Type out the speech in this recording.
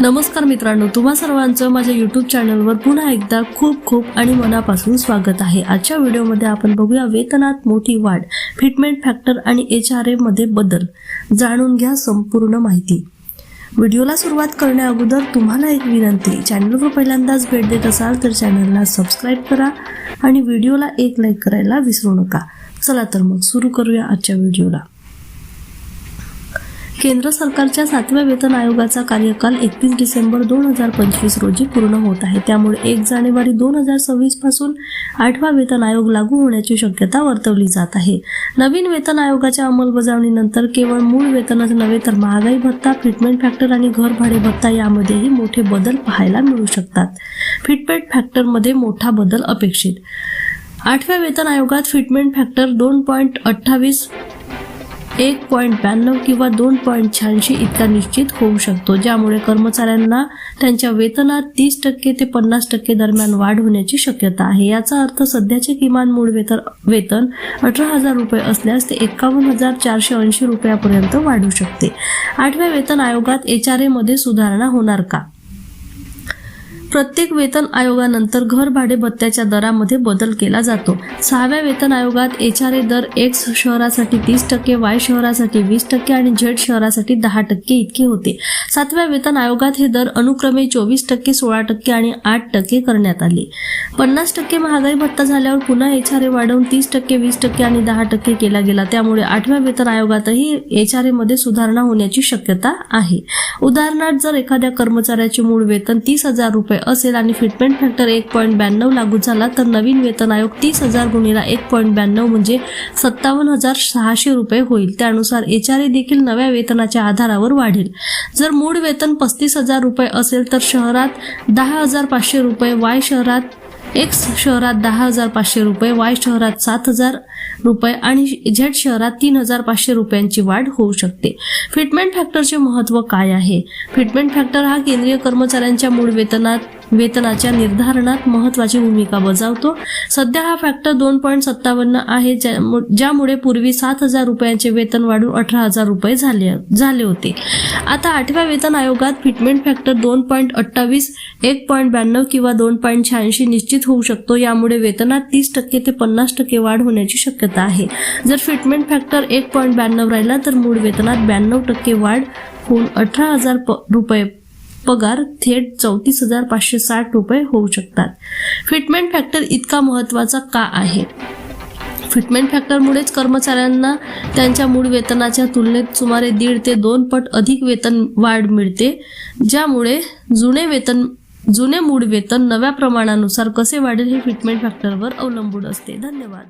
नमस्कार मित्रांनो तुम्हा सर्वांचं माझ्या यूट्यूब चॅनलवर पुन्हा एकदा खूप खूप आणि मनापासून स्वागत आहे. आजच्या व्हिडिओमध्ये आपण बघूया वेतनात मोठी वाढ फिटमेंट फॅक्टर आणि एच आरमध्ये बदल. जाणून घ्या संपूर्ण माहिती. व्हिडिओला सुरुवात करण्या अगोदर तुम्हाला एक विनंती चॅनलवर पहिल्यांदाच भेट देत असाल तर चॅनलला सबस्क्राईब करा आणि व्हिडिओला एक लाईक करायला विसरू नका. चला तर मग सुरू करूया आजच्या व्हिडिओला. केंद्र सरकारच्या सातव्या वेतन आयोगाचा कार्यकाल एकतीस डिसेंबर दोन हजार पंचवीस रोजी पूर्ण होत आहे. त्यामुळे एक जानेवारी दोन हजार सव्वीसपासून आठवा वेतन आयोग लागू होण्याची शक्यता वर्तवली जात आहे. नवीन वेतन आयोगाच्या अंमलबजावणीनंतर केवळ मूळ वेतनच नव्हे तर महागाई भत्ता फिटमेंट फॅक्टर आणि घर भाडे भत्ता यामध्येही मोठे बदल पाहायला मिळू शकतात. फिटमेंट फॅक्टरमध्ये मोठा बदल अपेक्षित. आठव्या वेतन आयोगात फिटमेंट फॅक्टर दोन पॉईंट अठ्ठावीस एक पॉईंट ब्याण्णव किंवा दोन पॉईंट शहाऐंशी इतका निश्चित होऊ शकतो ज्यामुळे कर्मचाऱ्यांना त्यांच्या वेतनात तीस टक्के ते पन्नास टक्के दरम्यान वाढ होण्याची शक्यता आहे. याचा अर्थ सध्याचे किमान मूळ वेतन वेतन अठरा हजार रुपये असल्यास ते एकावन्न हजार चारशे ऐंशी रुपयापर्यंत वाढू शकते. आठव्या वेतन आयोगात एच आर एमध्ये सुधारणा होणार का? प्रत्येक वेतन आयोगानंतर घर भाडे भत्त्याच्या दरामध्ये बदल केला जातो. सहाव्या वेतन आयोगात एच आर ए दर एक्स शहरासाठी तीस टक्के वाय शहरासाठी वीस टक्के आणि झेड शहरासाठी दहा टक्के इतके होते. सातव्या वेतन आयोगात हे दर अनुक्रमे चोवीस टक्के सोळा टक्के आणि आठ टक्के करण्यात आले. पन्नास टक्के महागाई भत्ता झाल्यावर पुन्हा एच आर ए वाढवून तीस टक्के वीस टक्के आणि दहा टक्के केला गेला. त्यामुळे आठव्या वेतन आयोगातही एच आर एमध्ये मध्ये सुधारणा होण्याची शक्यता आहे. उदाहरणार्थ जर एखाद्या कर्मचाऱ्याचे मूळ वेतन तीस हजार रुपये असेल आणि फिटमेंट फॅक्टर एक पॉईंट ब्याण्णव लागू झाला तर नवीन वेतन आयोग तीस हजार गुणीला एक पॉईंट ब्याण्णव म्हणजे सत्तावन्न हजार सहाशे रुपये होईल. त्यानुसार एच आर ए देखील नव्या वेतनाच्या आधारावर वाढेल. जर मूळ वेतन पस्तीस हजार रुपये असेल तर शहरात दहा हजार पाचशे रुपये वाय शहरात एक्स शहरात दहा हजार पाचशे रुपये वाय शहरात सात हजार रुपये आणि झेड शहरात तीन हजार पाचशे रुपयांची वाढ होऊ शकते. फिटमेंट फॅक्टरचे महत्त्व काय आहे? फिटमेंट फॅक्टर हा केंद्रीय कर्मचाऱ्यांच्या मूळ वेतनात वेतनाच्या निर्धारणात महत्वाची भूमिका बजावतो. सध्या हा फॅक्टर दोन पॉईंट सत्तावन्न आहे ज्यामुळे पूर्वी सात हजार रुपयांचे वेतन वाढून अठरा हजार रुपये झाले झाले होते. आता आठव्या वेतन आयोगात फिटमेंट फॅक्टर दोन पॉईंट अठ्ठावीस एक पॉईंट ब्याण्णव किंवा दोन पॉईंट शहाऐंशी निश्चित होऊ शकतो. यामुळे वेतनात तीस टक्के ते पन्नास टक्के वाढ होण्याची शक्यता आहे. जर फिटमेंट फॅक्टर एक पॉईंट ब्याण्णव राहिला तर मूळ वेतनात ब्याण्णव टक्के वाढ होऊन अठरा हजार प- रुपये पगार थेट चौतीस हजार पाचशे साठ रुपये होऊ शकतात. फिटमेंट फॅक्टर इतका महत्त्वाचा का आहे? फिटमेंट फॅक्टरमुळेच कर्मचाऱ्यांना त्यांच्या मूळ वेतनाच्या तुलनेत सुमारे दीड ते दोन पट अधिक वेतन वाढ मिळते ज्यामुळे जुने वेतन जुने मूळ वेतन नव्या प्रमाणानुसार कसे वाढेल हे फिटमेंट फॅक्टरवर अवलंबून असते. धन्यवाद.